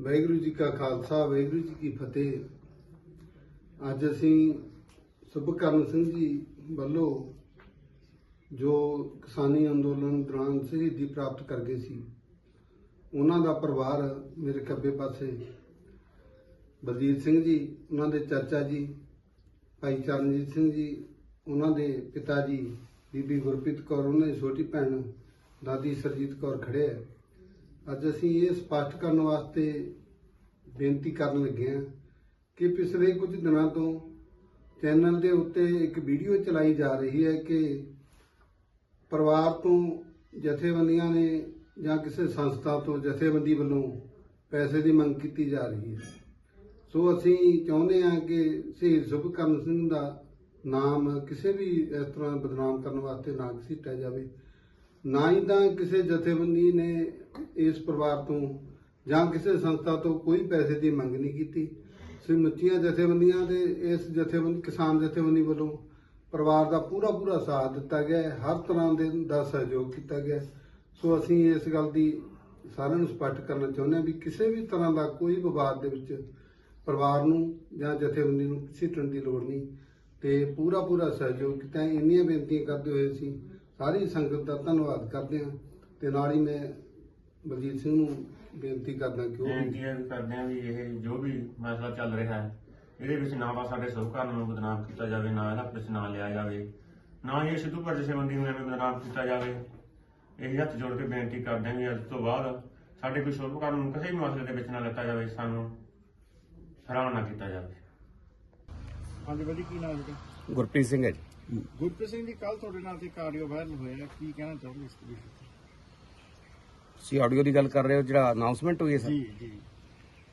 ਵਾਹਿਗੁਰੂ ਜੀ ਕਾ ਖਾਲਸਾ, ਵਾਹਿਗੁਰੂ ਜੀ ਕੀ ਫਤਿਹ। ਅੱਜ ਅਸੀਂ ਸੁਭਕਰਨ ਸਿੰਘ ਜੀ ਵੱਲੋਂ ਜੋ ਕਿਸਾਨੀ ਅੰਦੋਲਨ ਦੌਰਾਨ ਸ਼ਹੀਦੀ ਪ੍ਰਾਪਤ ਕਰ ਗਏ ਸੀ, ਉਹਨਾਂ ਦਾ ਪਰਿਵਾਰ ਮੇਰੇ ਖੱਬੇ ਪਾਸੇ ਬਲਜੀਤ ਸਿੰਘ ਜੀ, ਉਹਨਾਂ ਦੇ ਚਾਚਾ ਜੀ, ਭਾਈ ਚਰਨਜੀਤ ਸਿੰਘ ਜੀ, ਉਹਨਾਂ ਦੇ ਪਿਤਾ ਜੀ, ਬੀਬੀ ਗੁਰਪ੍ਰੀਤ ਕੌਰ, ਉਹਨਾਂ ਦੀ ਛੋਟੀ ਭੈਣ ਦਾਦੀ ਸਰਜੀਤ ਕੌਰ ਖੜੇ ਹੈ ਅੱਜ ਅਸੀਂ ਇਹ ਸਪਸ਼ਟ ਕਰਨ ਵਾਸਤੇ ਬੇਨਤੀ ਕਰਨ ਲੱਗੇ ਹਾਂ ਕਿ ਪਿਛਲੇ ਕੁਝ ਦਿਨਾਂ ਤੋਂ ਚੈਨਲ ਦੇ ਉੱਤੇ ਇੱਕ ਵੀਡੀਓ ਚਲਾਈ ਜਾ ਰਹੀ ਹੈ ਕਿ ਪਰਿਵਾਰ ਤੋਂ ਜਥੇਬੰਦੀਆਂ ਨੇ ਜਾਂ ਕਿਸੇ ਸੰਸਥਾ ਤੋਂ ਜਥੇਬੰਦੀ ਵੱਲੋਂ ਪੈਸੇ ਦੀ ਮੰਗ ਕੀਤੀ ਜਾ ਰਹੀ ਹੈ। ਸੋ ਅਸੀਂ ਚਾਹੁੰਦੇ ਹਾਂ ਕਿ ਸ਼ਹੀਦ ਸੁਭਕਰਨ ਸਿੰਘ ਦਾ ਨਾਮ ਕਿਸੇ ਵੀ ਇਸ ਤਰ੍ਹਾਂ ਬਦਨਾਮ ਕਰਨ ਵਾਸਤੇ ਨਾ ਘਸੀਟਿਆ ਜਾਵੇ। ਨਾ ਹੀ ਤਾਂ ਕਿਸੇ ਜਥੇਬੰਦੀ ਨੇ ਇਸ ਪਰਿਵਾਰ ਤੋਂ ਜਾਂ ਕਿਸੇ ਸੰਸਥਾ ਤੋਂ ਕੋਈ ਪੈਸੇ ਦੀ ਮੰਗ ਨਹੀਂ ਕੀਤੀ। ਸਮੁੱਚੀਆਂ ਜਥੇਬੰਦੀਆਂ ਦੇ ਇਸ ਜਥੇਬੰਦੀ, ਕਿਸਾਨ ਜਥੇਬੰਦੀ ਵੱਲੋਂ ਪਰਿਵਾਰ ਦਾ ਪੂਰਾ ਪੂਰਾ ਸਾਥ ਦਿੱਤਾ ਗਿਆ ਹਰ ਤਰ੍ਹਾਂ ਦੇ ਦਾ ਸਹਿਯੋਗ ਕੀਤਾ ਗਿਆ ਸੋ ਅਸੀਂ ਇਸ ਗੱਲ ਦੀ ਸਾਰਿਆਂ ਨੂੰ ਸਪਸ਼ਟ ਕਰਨਾ ਚਾਹੁੰਦੇ ਹਾਂ ਵੀ ਕਿਸੇ ਵੀ ਤਰ੍ਹਾਂ ਦਾ ਕੋਈ ਵਿਵਾਦ ਦੇ ਵਿੱਚ ਪਰਿਵਾਰ ਨੂੰ ਜਾਂ ਜਥੇਬੰਦੀ ਨੂੰ ਸਿੱਟਣ ਦੀ ਲੋੜ ਨਹੀਂ। ਤੇ ਪੂਰਾ ਪੂਰਾ ਸਹਿਯੋਗ ਕੀਤਾ ਇੰਨੀਆਂ ਬੇਨਤੀਆਂ ਕਰਦੇ ਹੋਏ ਅਸੀਂ ਸਾਰੀ ਸੰਗਤ ਦਾ ਧੰਨਵਾਦ ਕਰਦੇ ਹਾਂ ਤੇ ਨਾਲ ਹੀ ਮੈਂ ਬਲਜੀਤ ਸਿੰਘ ਨੂੰ ਬੇਨਤੀ ਕਰਦਾ ਕਿ ਉਹ ਵੀ ਬੇਨਤੀ ਹੈ ਵੀ ਕਰਦੇ ਹਾਂ ਵੀ ਇਹ ਜੋ ਵੀ ਮਸਲਾ ਚੱਲ ਰਿਹਾ ਹੈ ਇਹਦੇ ਵਿੱਚ ਨਾ ਤਾਂ ਸਾਡੇ ਸਹਿਕਾਰਾਂ ਨੂੰ ਬਦਨਾਮ ਕੀਤਾ ਜਾਵੇ ਨਾ ਇਹਦਾ ਵਿੱਚ ਨਾਂ ਲਿਆ ਜਾਵੇ ਨਾ ਹੀ ਇਹ ਸਿੱਧੂ ਪਰ ਜਥੇਬੰਦੀ ਨੂੰ ਐਵੇਂ ਬਦਨਾਮ ਕੀਤਾ ਜਾਵੇ। ਇਹ ਹੱਥ ਜੋੜ ਕੇ ਬੇਨਤੀ ਕਰਦੇ ਹਾਂ ਵੀ ਅੱਜ ਤੋਂ ਬਾਅਦ ਸਾਡੇ ਕੋਈ ਸਹਿਕਾਰਾਂ ਨੂੰ ਕਿਸੇ ਵੀ ਮਸਲੇ ਦੇ ਵਿੱਚ ਨਾ ਲਿੱਤਾ ਜਾਵੇ ਸਾਨੂੰ ਹੈਰਾਨ ਨਾ ਕੀਤਾ ਜਾਵੇ। ਹਾਂਜੀ ਬਾਜੀ ਕੀ ਨਾਮ ਹੈ ਤੁਹਾਡਾ ਗੁਰਪ੍ਰੀਤ ਸਿੰਘ ਹੈ ਜੀ। ਗੁਰਪ੍ਰੀਤ ਸਿੰਘ ਜੀ ਕੱਲ ਤੁਹਾਡੇ ਨਾਲ ਤੇ ਕਾਰਡੀਓ ਵਾਇਰਲ ਹੋਇਆ ਕੀ ਕਹਿਣਾ ਚਾਹੋਗੇ ਇਸ ਵਿਸ਼ੇ ਤੁਸੀਂ ਆਡੀਓ ਦੀ ਗੱਲ ਕਰ ਰਹੇ ਹੋ ਜਿਹੜਾ ਅਨਾਉਂਸਮੈਂਟ ਹੋਈ ਹੈ ਸਰ? ਜੀ ਜੀ।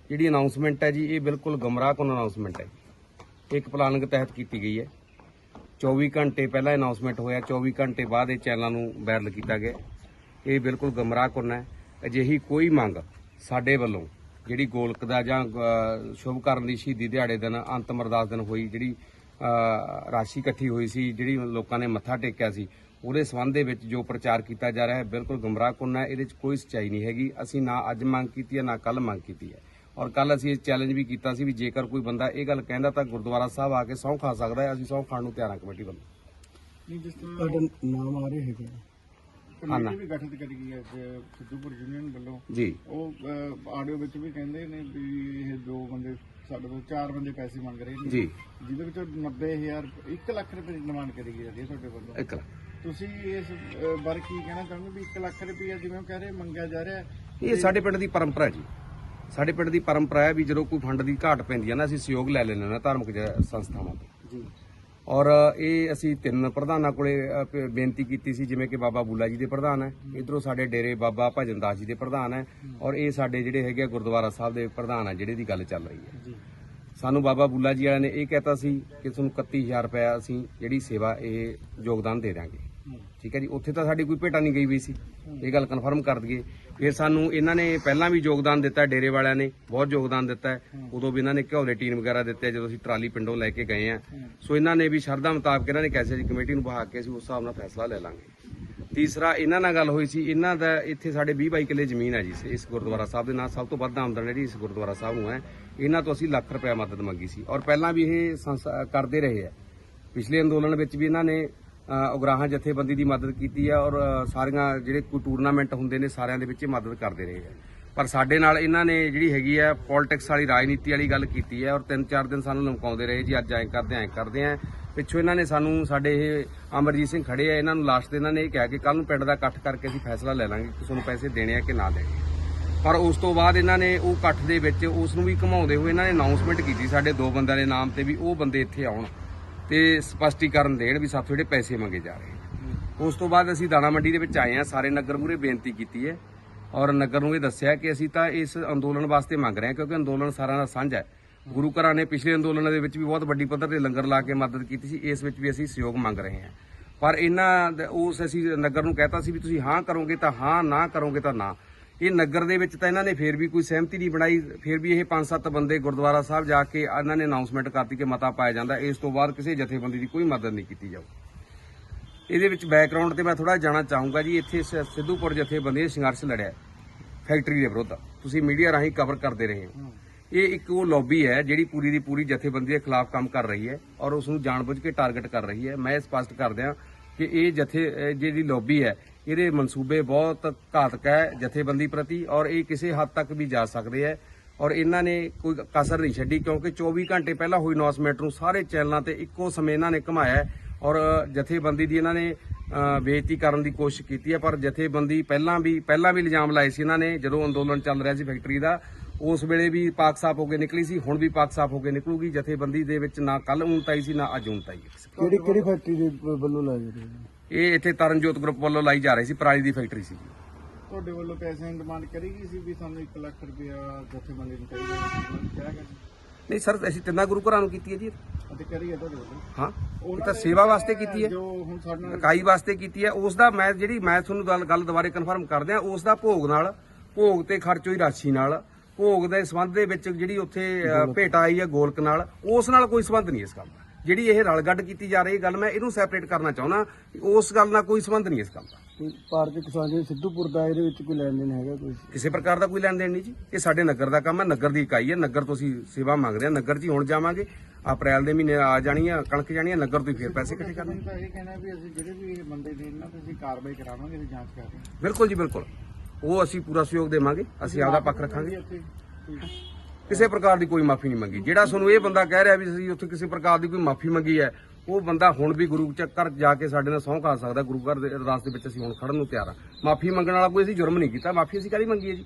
ਜਿਹੜੀ ਅਨਾਉਂਸਮੈਂਟ ਹੈ ਜੀ ਇਹ ਬਿਲਕੁਲ ਗਮਰਾਹਕੁਨ ਅਨਾਉਂਸਮੈਂਟ ਹੈ? ਇੱਕ ਪਲਾਨਿੰਗ ਤਹਿਤ ਕੀਤੀ ਗਈ ਹੈ। 24 ਘੰਟੇ ਪਹਿਲਾਂ ਅਨਾਉਂਸਮੈਂਟ ਹੋਇਆ 24 ਘੰਟੇ ਬਾਅਦ ਇਹ ਚੈਨਲਾਂ ਨੂੰ ਵਾਇਰਲ ਕੀਤਾ ਗਿਆ। ਇਹ ਬਿਲਕੁਲ ਗਮਰਾਹਕੁਨ ਹੈ? ਅਜਿਹੀ ਕੋਈ ਮੰਗ ਸਾਡੇ ਵੱਲੋਂ ਜਿਹੜੀ ਗੋਲਕ ਦਾ ਜਾਂ ਸ਼ੁਭ ਕਰਨ ਦੀ ਸ਼ਹੀਦੀ ਦਿਹਾੜੇ ਦਿਨ ਅੰਤਮ ਅਰਦਾਸ ਦਿਨ ਹੋਈ ਜਿਹੜੀ ਰਾਸ਼ੀ ਇਕੱਠੀ ਹੋਈ ਸੀ ਜਿਹੜੀ ਲੋਕਾਂ ਨੇ ਮੱਥਾ ਟੇਕਿਆ ਸੀ ਉਹਦੇ ਸੰਬੰਧ ਦੇ ਵਿੱਚ ਜੋ ਪ੍ਰਚਾਰ ਕੀਤਾ ਜਾ ਰਿਹਾ ਹੈ ਬਿਲਕੁਲ ਗਮਰਾਹਕੁਨ ਹੈ ਇਹਦੇ ਵਿੱਚ ਕੋਈ ਸੱਚਾਈ ਨਹੀਂ ਹੈਗੀ। ਅਸੀਂ ਨਾ ਅੱਜ ਮੰਗ ਕੀਤੀ ਹੈ ਨਾ ਕੱਲ ਮੰਗ ਕੀਤੀ ਹੈ। ਔਰ ਕੱਲ ਅਸੀਂ ਇਹ ਚੈਲੰਜ ਵੀ ਕੀਤਾ ਸੀ ਵੀ ਜੇਕਰ ਕੋਈ ਬੰਦਾ ਇਹ ਗੱਲ ਕਹਿੰਦਾ ਤਾਂ ਗੁਰਦੁਆਰਾ ਸਾਹਿਬ ਆ ਕੇ ਸਹੁੰ ਖਾ ਸਕਦਾ ਹੈ ਅਸੀਂ ਸਹੁੰ ਖਾਣ ਨੂੰ ਤਿਆਰ ਹਾਂ ਕਮੇਟੀ ਵੱਲੋਂ। ਨਹੀਂ ਜਿਸ ਤਰ੍ਹਾਂ ਨਾਮ ਆ ਰਿਹਾ ਹੈਗਾ। ਕਮੇਟੀ ਵੀ ਗਠਿਤ ਕਰੀ ਗਈ ਹੈ ਸਿੱਧੂਪੁਰ ਯੂਨੀਅਨ ਵੱਲੋਂ। ਜੀ। ਉਹ ਆਡੀਓ ਵਿੱਚ ਵੀ ਕਹਿੰਦੇ ਨੇ ਵੀ ਇਹ ਦੋ ਬੰਦੇ ਸਾਡੇ ਤੋਂ ਚਾਰ ਬੰਦੇ ਪੈਸੇ ਮੰਗ ਰਹੇ ਨੇ। ਜੀ। ਜਿਹਦੇ ਵਿੱਚੋਂ 90000 1 ਲੱਖ ਰੁਪਏ ਦੀ ਡਿਮਾਂਡ ਕਰੀ ਗਈ ਹੈ ਤੁਹਾਡੇ ਵੱਲੋਂ। ਇੱਕ ਤੁਸੀਂ ਇਸ ਬਾਰੇ ਕੀ ਕਹਿਣਾ ਚਾਹੁੰਦੇ ਵੀ 1 ਲੱਖ ਰੁਪਏ ਜਿਵੇਂ ਕਹਿ ਰਹੇ ਮੰਗਿਆ ਜਾ ਰਿਹਾ ਇਹ ਸਾਡੇ ਪਿੰਡ ਦੀ ਪਰੰਪਰਾ ਹੈ ਜੀ। ਸਾਡੇ ਪਿੰਡ ਦੀ ਪਰੰਪਰਾ ਹੈ ਵੀ ਜਦੋਂ ਕੋਈ ਫੰਡ ਦੀ ਘਾਟ ਪੈਂਦੀ ਹੈ ਨਾ ਅਸੀਂ ਸਹਿਯੋਗ ਲੈ ਲੈਂਦੇ ਹਾਂ ਧਾਰਮਿਕ ਸੰਸਥਾਵਾਂ ਤੋਂ। ਜੀ। ਔਰ ਇਹ ਅਸੀਂ ਤਿੰਨ ਪ੍ਰਧਾਨਾਂ ਕੋਲੇ ਬੇਨਤੀ ਕੀਤੀ ਸੀ ਜਿਵੇਂ ਕਿ ਬਾਬਾ ਬੂਲਾ ਜੀ ਦੇ ਪ੍ਰਧਾਨ ਹੈ। ਇਧਰੋਂ ਸਾਡੇ ਡੇਰੇ ਬਾਬਾ ਭਜਨਦਾਸ ਜੀ ਦੇ ਪ੍ਰਧਾਨ ਹੈ ਔਰ ਇਹ ਸਾਡੇ ਜਿਹੜੇ ਹੈਗੇ ਗੁਰਦੁਆਰਾ ਸਾਹਿਬ ਦੇ ਪ੍ਰਧਾਨ ਹੈ ਜਿਹੜੇ ਦੀ ਗੱਲ ਚੱਲ ਰਹੀ ਹੈ। ਸਾਨੂੰ ਬਾਬਾ ਬੂਲਾ ਜੀ ਵਾਲਿਆਂ ਨੇ ਇਹ ਕਹਿਤਾ ਸੀ ਕਿ ਤੁਹਾਨੂੰ 31000 ਰੁਪਏ ਅਸੀਂ ਜਿਹੜੀ ਸੇਵਾ ਇਹ ਯੋਗਦਾਨ ਦੇ ਦਾਂਗੇ। ਠੀਕ ਹੈ ਜੀ, ਉੱਥੇ ਤਾਂ ਸਾਡੀ ਕੋਈ ਭੇਟਾ ਨਹੀਂ ਗਈ ਵੀ ਸੀ। ਇਹ ਗੱਲ ਕਨਫਰਮ ਕਰ ਦਈਏ। ਫਿਰ ਸਾਨੂੰ ਇਹਨਾਂ ਨੇ ਪਹਿਲਾਂ ਵੀ ਯੋਗਦਾਨ ਦਿੱਤਾ, ਡੇਰੇ ਵਾਲਿਆਂ ਨੇ ਬਹੁਤ ਯੋਗਦਾਨ ਦਿੱਤਾ। ਉਦੋਂ ਵੀ ਇਹਨਾਂ ਨੇ ਘਿਓ ਦੇ ਟੀਨ ਵਗੈਰਾ ਦਿੱਤੇ ਜਦੋਂ ਅਸੀਂ ਟਰਾਲੀ ਪਿੰਡੋਂ ਲੈ ਕੇ ਗਏ ਆ। ਸੋ ਇਹਨਾਂ ਨੇ ਵੀ ਸ਼ਰਧਾ ਮੁਤਾਬਕ ਇਹਨਾਂ ਨੇ ਕੈਸੇ ਜੀ ਕਮੇਟੀ ਨੂੰ ਬਹਾ ਕੇ ਅਸੀਂ ਉਸ ਹਿਸਾਬ ਨਾਲ ਫੈਸਲਾ ਲੈ ਲਾਂਗੇ। ਤੀਸਰਾ, ਇਹਨਾਂ ਨਾਲ ਗੱਲ ਹੋਈ ਸੀ, ਇਹਨਾਂ ਦਾ ਇੱਥੇ ਸਾਡੇ 20 22 ਕਿੱਲੇ ਜ਼ਮੀਨ ਹੈ ਜੀ, ਇਸ- ਗੁਰਦੁਆਰਾ ਸਾਹਿਬ ਦੇ ਨਾਲ ਸਭ ਤੋਂ ਵੱਧ ਆਮਦਨ ਜਿਹੜੀ ਇਸ ਗੁਰਦੁਆਰਾ ਸਾਹਿਬ ਨੂੰ ਹੈ, ਇਹਨਾਂ ਤੋਂ ਅਸੀਂ ਲੱਖ ਰੁਪਏ ਮਦਦ ਮੰਗੀ ਸੀ। ਔਰ ਪਹਿਲਾਂ ਵੀ ਇਹ ਸੰਸਥਾ ਕਰਦੇ ਰਹੇ ਆ। ਪਿਛਲੇ ਅੰਦੋਲਨ ਵਿੱਚ ਵੀ ਇਹਨਾਂ ਨੇ ਉਗਰਾਹਾਂ ਜਥੇਬੰਦੀ ਦੀ ਮਦਦ ਕੀਤੀ ਹੈ ਔਰ ਸਾਰੀਆਂ ਜਿਹੜੇ ਕੋਈ ਟੂਰਨਾਮੈਂਟ ਹੁੰਦੇ ਨੇ ਸਾਰਿਆਂ ਦੇ ਵਿੱਚ ਇਹ ਮਦਦ ਕਰਦੇ ਰਹੇ ਆ। ਪਰ ਸਾਡੇ ਨਾਲ ਇਹਨਾਂ ਨੇ ਜਿਹੜੀ ਹੈਗੀ ਆ ਪੋਲਿਟਿਕਸ ਵਾਲੀ, ਰਾਜਨੀਤੀ ਵਾਲੀ ਗੱਲ ਕੀਤੀ ਹੈ ਔਰ ਤਿੰਨ ਚਾਰ ਦਿਨ ਸਾਨੂੰ ਲਮਕਾਉਂਦੇ ਰਹੇ ਜੀ, ਅੱਜ ਐਂ ਕਰਦੇ ਐਂ ਕਰਦੇ ਆ। ਪਿੱਛੋਂ ਇਹਨਾਂ ਨੇ ਸਾਨੂੰ, ਸਾਡੇ ਇਹ ਅਮਰਜੀਤ ਸਿੰਘ ਖੜੇ ਆ, ਇਹਨਾਂ ਨੂੰ ਲਾਸਟ ਤੇ ਇਹਨਾਂ ਨੇ ਇਹ ਕਿਹਾ ਕਿ ਕੱਲ ਨੂੰ ਪਿੰਡ ਦਾ ਇਕੱਠ ਕਰਕੇ ਅਸੀਂ ਫੈਸਲਾ ਲੈ ਲਾਂਗੇ ਕਿ ਤੁਹਾਨੂੰ ਪੈਸੇ ਦੇਣੇ ਆ ਕਿ ਨਾ ਦੇਣੇ। ਪਰ ਉਸ ਤੋਂ ਬਾਅਦ ਇਹਨਾਂ ਨੇ ਉਹ ਇਕੱਠ ਦੇ ਵਿੱਚ ਉਸ ਨੂੰ ਵੀ ਘਮਾਉਂਦੇ ਹੋਏ ਇਹਨਾਂ ਨੇ ਅਨਾਉਂਸਮੈਂਟ ਕੀਤੀ ਸਾਡੇ ਦੋ ਬੰਦਿਆਂ ਦੇ ਨਾਮ ਤੇ ਵੀ ਉਹ ਬੰਦੇ ਇੱਥੇ ਆਉਣ। ਤੇ ਸਪਸ਼ਟੀਕਰਨ ਦੇਣ ਵੀ ਸਾਥੋਂ ਜਿਹੜੇ ਪੈਸੇ ਮੰਗੇ ਜਾ ਰਹੇ ਨੇ। ਉਸ ਤੋਂ ਬਾਅਦ ਅਸੀਂ ਦਾਣਾ ਮੰਡੀ ਦੇ ਵਿੱਚ ਆਏ ਆ ਸਾਰੇ ਨਗਰ ਮੂਰੇ ਬੇਨਤੀ ਕੀਤੀ ਹੈ ਔਰ ਨਗਰ ਨੂੰ ਇਹ ਦੱਸਿਆ ਕਿ ਅਸੀਂ ਤਾਂ ਇਸ ਅੰਦੋਲਨ ਵਾਸਤੇ ਮੰਗ ਰਹੇ ਹਾਂ ਕਿਉਂਕਿ ਅੰਦੋਲਨ ਸਾਰਿਆਂ ਦਾ ਸਾਂਝਾ ਹੈ। ਗੁਰੂ ਘਰਾਂ ਨੇ ਪਿਛਲੇ ਅੰਦੋਲਨਾਂ ਦੇ ਵਿੱਚ ਵੀ ਬਹੁਤ ਵੱਡੀ ਪੱਧਰ ਤੇ ਲੰਗਰ ਲਾ ਕੇ ਮਦਦ ਕੀਤੀ ਸੀ, ਇਸ ਵਿੱਚ ਵੀ ਅਸੀਂ ਸਹਿਯੋਗ ਮੰਗ ਰਹੇ ਹਾਂ। ਪਰ ਇਹਨਾਂ ਉਸ ਅਸੀਂ ਨਗਰ ਨੂੰ ਕਹਿਤਾ ਸੀ ਵੀ ਤੁਸੀਂ ਹਾਂ ਕਰੋਗੇ ਤਾਂ ਹਾਂ, ਨਾ ਕਰੋਗੇ ਤਾਂ ਨਾ। ਇਹ ਨਗਰ ਦੇ ਵਿੱਚ ਤਾਂ ਇਹਨਾਂ ਨੇ ਫੇਰ ਵੀ ਕੋਈ ਸਹਿਮਤੀ ਨਹੀਂ ਬਣਾਈ, ਫੇਰ ਵੀ ਇਹ ਪੰਜ ਸੱਤ ਬੰਦੇ ਗੁਰਦੁਆਰਾ ਸਾਹਿਬ ਜਾ ਕੇ ਇਹਨਾਂ ਨੇ ਅਨਾਉਂਸਮੈਂਟ ਕਰਤੀ ਕਿ ਮਤਾ ਪਾਇਆ ਜਾਂਦਾ, ਇਸ ਤੋਂ ਬਾਅਦ ਕਿਸੇ ਜਥੇਬੰਦੀ ਦੀ ਕੋਈ ਮਦਦ ਨਹੀਂ ਕੀਤੀ ਜਾਊ। ਇਹਦੇ ਵਿੱਚ ਬੈਕਗ੍ਰਾਉਂਡ ਤੇ ਮੈਂ ਥੋੜਾ ਜਾਣਾ ਚਾਹੂੰਗਾ ਜੀ, ਇੱਥੇ ਸਿੱਧੂਪੁਰ ਜਥੇਬੰਦੀ ਨੇ ਸੰਘਰਸ਼ ਲੜਿਆ, ਫੈਕਟਰੀ ਦੇ ਵਿਰੁੱਧ। ਤੁਸੀਂ ਮੀਡੀਆ ਰਾਹੀਂ ਕਵਰ ਕਰਦੇ ਰਹੇ ਹੋ। ਇਹ ਇੱਕ ਉਹ ਲੌਬੀ ਹੈ ਜਿਹੜੀ ਪੂਰੀ ਦੀ ਪੂਰੀ ਜਥੇਬੰਦੀ ਦੇ ਖਿਲਾਫ ਕੰਮ ਕਰ ਰਹੀ ਹੈ ਔਰ ਉਸ ਨੂੰ ਜਾਣਬੁੱਝ ਕੇ ਟਾਰਗੇਟ ਕਰ ਰਹੀ ਹੈ। ਮੈਂ ਸਪਸ਼ਟ ਕਰ ਦਿਆਂ ਕਿ ਇਹ ਜਥੇ ਜਿਹੜੀ ਲੌਬੀ ਹੈ ਇਹਦੇ ਮਨਸੂਬੇ ਬਹੁਤ ਘਾਤਕ ਹੈ ਜਥੇਬੰਦੀ ਪ੍ਰਤੀ ਔਰ ਇਹ ਕਿਸੇ ਹੱਦ ਤੱਕ ਵੀ ਜਾ ਸਕਦੇ ਹੈ। ਔਰ ਇਹਨਾਂ ਨੇ ਕੋਈ ਕਸਰ ਨਹੀਂ ਛੱਡੀ ਕਿਉਂਕਿ 24 ਘੰਟੇ ਪਹਿਲਾਂ ਹੋਈ ਅਨਾਉਂਸਮੈਂਟ ਨੂੰ ਸਾਰੇ ਚੈਨਲਾਂ ਤੇ ਇੱਕੋ ਸਮੇਂ ਇਹਨਾਂ ਨੇ ਘਮਾਇਆ ਔਰ ਜਥੇਬੰਦੀ ਦੀ ਇਹਨਾਂ ਨੇ ਅ, ਬੇਇੱਜ਼ਤੀ ਕਰਨ ਦੀ ਕੋਸ਼ਿਸ਼ ਕੀਤੀ ਹੈ। ਪਰ ਜਥੇਬੰਦੀ ਪਹਿਲਾਂ ਵੀ ਪਹਿਲਾਂ ਵੀ ਇਲਜ਼ਾਮ ਲਾਏ ਸੀ ਇਹਨਾਂ ਨੇ ਜਦੋਂ ਅੰਦੋਲਨ ਚੱਲ ਰਿਹਾ ਸੀ ਫੈਕਟਰੀ ਦਾ। ਉਸ ਵੇਲੇ ਵੀ ਪਾਕ ਸਾਫ਼ ਹੋ ਕੇ ਨਿਕਲੀ ਸੀ ਹੁਣ ਵੀ ਪਾਕ ਸਾਫ਼ ਹੋ ਕੇ ਨਿਕਲੂਗੀ। ਜਥੇਬੰਦੀ ਦੇ ਵਿੱਚ ਨਾ ਕੱਲ ਊਂਤ ਆਈ ਸੀ ਨਾ ਅੱਜ ਊਂਤ ਆਈ ਕਿਹੜੀ ਕਿਹੜੀ ਫੈਕਟਰੀ ਦੇ ਵੱਲੋਂ ਲਾਏ ਇਹ ਇੱਥੇ ਤਰਨਜੋਤ ਗਰੁੱਪ ਵੱਲੋਂ ਲਾਈ ਜਾ ਰਹੀ ਸੀ ਪਰਾਲੀ ਦੀ ਫੈਕਟਰੀ ਸੀ। ਤੁਹਾਡੇ ਵੱਲੋਂ ਪੈਸੇ ਦੀ ਡਿਮਾਂਡ ਕਰੀ ਗਈ ਸੀ ਵੀ ਸਾਨੂੰ 1 ਲੱਖ ਰੁਪਇਆ ਜਥੇਬੰਦੀ ਨੂੰ ਚਾਹੀਦਾ ਗਿਆ ਨਹੀਂ ਸਰ ਅਸੀਂ ਤਿੰਨਾਂ ਗੁਰੂ ਘਰਾਂ ਨੂੰ ਕੀਤੀ ਹੈ ਜੀ ਅਤੇ ਕਰੀ ਹੈ ਤੁਹਾਡੇ ਵੱਲੋਂ? ਹਾਂ। ਇਹ ਤਾਂ ਸੇਵਾ ਵਾਸਤੇ ਕੀਤੀ ਹੈ। ਜੋ ਹੁਣ ਸਾਡੇ ਨਾਲ ਇਕਾਈ ਵਾਸਤੇ ਕੀਤੀ ਹੈ। ਉਸ ਦਾ ਮੈਂ ਜਿਹੜੀ ਮੈਂ ਤੁਹਾਨੂੰ ਗੱਲ ਗੱਲ ਦੁਬਾਰੇ ਕਨਫਰਮ ਕਰਦੇ ਆ ਉਸ ਦਾ ਭੋਗ ਨਾਲ ਭੋਗ ਤੇ ਖਰਚ ਹੋਈ ਰਾਸ਼ੀ ਨਾਲ ਭੋਗ ਦੇ ਸੰਬੰਧ ਦੇ ਵਿੱਚ ਜਿਹੜੀ ਉੱਥੇ ਭੇਟਾ ਆਈ ਹੈ ਗੋਲਕ ਨਾਲ ਉਸ ਨਾਲ ਕੋਈ ਸੰਬੰਧ ਨਹੀਂ ਇਸ ਗੱਲ ਦਾ। ਜਿਹੜੀ ਇਹ ਰਲਗੱਡ ਕੀਤੀ ਜਾ ਰਹੀ ਗੱਲ ਮੈਂ ਇਹਨੂੰ ਸੈਪਰੇਟ ਕਰਨਾ ਚਾਹੁੰਦਾ ਉਸ ਗੱਲ ਨਾਲ ਕੋਈ ਸੰਬੰਧ ਨਹੀਂ ਇਸ ਗੱਲ ਦਾ। ਭਾਰਤੀ ਕਿਸਾਨ ਜੀ ਸਿੱਧੂਪੁਰ ਦਾ ਇਹਦੇ ਵਿੱਚ ਕੋਈ ਲੈਣ ਦੇਣ ਹੈਗਾ ਕੋਈ? ਕਿਸੇ ਪ੍ਰਕਾਰ ਦਾ ਕੋਈ ਲੈਣ ਦੇਣ ਨਹੀਂ ਜੀ। ਇਹ ਸਾਡੇ ਨਗਰ ਦਾ ਕੰਮ ਹੈ ਨਗਰ ਦੀ ਇਕਾਈ ਹੈ ਨਗਰ ਤੋਂ ਅਸੀਂ ਸੇਵਾ ਮੰਗਦੇ ਹਾਂ। ਨਗਰ 'ਚ ਹੀ ਹੁਣ ਜਾਵਾਂਗੇ ਅਪ੍ਰੈਲ ਦੇ ਮਹੀਨੇ ਆ ਜਾਣੀ ਆ ਕਣਕ ਜਾਣੀ ਆ ਨਗਰ ਤੋਂ ਹੀ ਫਿਰ ਪੈਸੇ ਇਕੱਠੇ ਕਰਨੇ। ਤਾਂ ਇਹ ਕਹਿਣਾ ਵੀ ਅਸੀਂ ਜਿਹੜੇ ਵੀ ਇਹ ਬੰਦੇ ਨੇ ਇਹਨਾਂ ਤੇ ਅਸੀਂ ਕਾਰਵਾਈ ਕਰਾਵਾਂਗੇ ਤੇ ਜਾਂਚ ਕਰਾਂਗੇ ਬਿਲਕੁਲ ਜੀ ਬਿਲਕੁਲ। ਉਹ ਅਸੀਂ ਪੂਰਾ ਸਹਿਯੋਗ ਦੇਵਾਂਗੇ ਅਸੀਂ ਆਪਦਾ ਪੱਖ ਰੱਖਾਂਗੇ। ਕਿਸੇ ਪ੍ਰਕਾਰ ਦੀ ਕੋਈ ਮਾਫੀ ਨਹੀਂ ਮੰਗੀ। ਜਿਹੜਾ ਤੁਹਾਨੂੰ ਇਹ ਬੰਦਾ ਕਹਿ ਰਿਹਾ ਵੀ ਅਸੀਂ ਉੱਥੇ ਕਿਸੇ ਪ੍ਰਕਾਰ ਦੀ ਕੋਈ ਮਾਫੀ ਮੰਗੀ ਹੈ, ਉਹ ਬੰਦਾ ਹੁਣ ਵੀ ਗੁਰੂ ਚੱਕਰ ਜਾ ਕੇ ਸਾਡੇ ਨਾਲ ਸਹੁੰ ਖਾ ਸਕਦਾ, ਗੁਰੂ ਘਰ ਦੇ ਅਰਦਾਸ ਦੇ ਵਿੱਚ ਅਸੀਂ ਹੁਣ ਖੜਨ ਨੂੰ ਤਿਆਰ ਹਾਂ। ਮਾਫੀ ਮੰਗਣ ਵਾਲਾ ਕੋਈ ਅਸੀਂ ਜੁਰਮ ਨਹੀਂ ਕੀਤਾ। ਮਾਫੀ ਅਸੀਂ ਕਾਹਦੀ ਮੰਗੀ ਹੈ ਜੀ?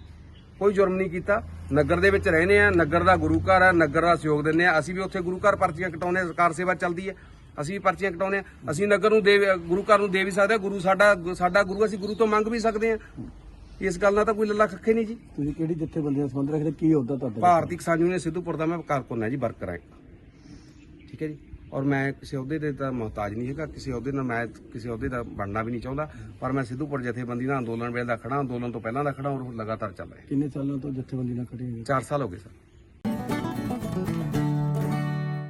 ਕੋਈ ਜੁਰਮ ਨਹੀਂ ਕੀਤਾ। ਨਗਰ ਦੇ ਵਿੱਚ ਰਹਿੰਦੇ ਆ ਨਗਰ ਦਾ ਗੁਰੂ ਘਰ ਹੈ, ਨਗਰ ਦਾ ਸਹਿਯੋਗ ਦਿੰਦੇ ਆ ਅਸੀਂ ਵੀ ਉੱਥੇ ਗੁਰੂ ਘਰ ਪਰਚੀਆਂ ਕਟਾਉਂਦੇ ਹਾਂ, ਸਰਕਾਰ ਸੇਵਾ ਚੱਲਦੀ ਹੈ। ਅਸੀਂ ਵੀ ਪਰਚੀਆਂ ਕਟਾਉਂਦੇ ਆ ਅਸੀਂ ਨਗਰ ਨੂੰ ਦੇ, ਗੁਰੂ ਘਰ ਨੂੰ ਦੇ ਵੀ ਸਕਦੇ ਹਾਂ। ਗੁਰੂ ਸਾਡਾ ਸਾਡਾ ਗੁਰੂ ਅਸੀਂ ਗੁਰੂ ਤੋਂ ਮੰਗ ਵੀ ਸਕਦੇ ਹਾਂ। ਇਸ ਗੱਲ ਨਾਲ ਤਾਂ ਕੋਈ ਲੱਲਾ ਖੱਖੇ ਨਹੀਂ ਜੀ। ਤੁਸੀਂ ਕਿਹੜੀ ਜਥੇਬੰਦੀ ਨਾਲ ਸੰਬੰਧ ਰੱਖਦੇ? ਕੀ ਹੁੰਦਾ ਤੁਹਾਡਾ ਭਾਰਤੀ ਕਿਸਾਨ ਯੂਨੀਅਨ ਸਿੱਧੂਪੁਰ ਦਾ ਮੈਂ ਕਾਰਕੁਨ ਹਾਂ ਜੀ ਵਰਕਰ ਹਾਂ। ਠੀਕ ਹੈ ਜੀ? ਔਰ ਮੈਂ ਕਿਸੇ ਅਹੁਦੇ ਦੇ ਤਾਂ ਮੁਹਤਾਜ ਨਹੀਂ ਹੈਗਾ ਕਿਸੇ ਅਹੁਦੇ ਨਾਲ ਮੈਂ ਕਿਸੇ ਅਹੁਦੇ ਦਾ ਬਣਨਾ ਵੀ ਨਹੀਂ ਚਾਹੁੰਦਾ ਪਰ ਮੈਂ ਸਿੱਧੂਪੁਰ ਜਥੇਬੰਦੀ ਨਾਲ ਅੰਦੋਲਨ ਵੇਲੇ ਦਾ ਖੜਾ ਅੰਦੋਲਨ ਤੋਂ ਪਹਿਲਾਂ ਦਾ ਖੜਾ ਔਰ ਲਗਾਤਾਰ ਚੱਲ ਰਿਹਾ। ਕਿੰਨੇ ਸਾਲਾਂ ਤੋਂ ਜਥੇਬੰਦੀ ਨਾਲ ਖੜੇ ਹੋ 4 ਸਾਲ ਹੋ ਗਏ ਸਰ।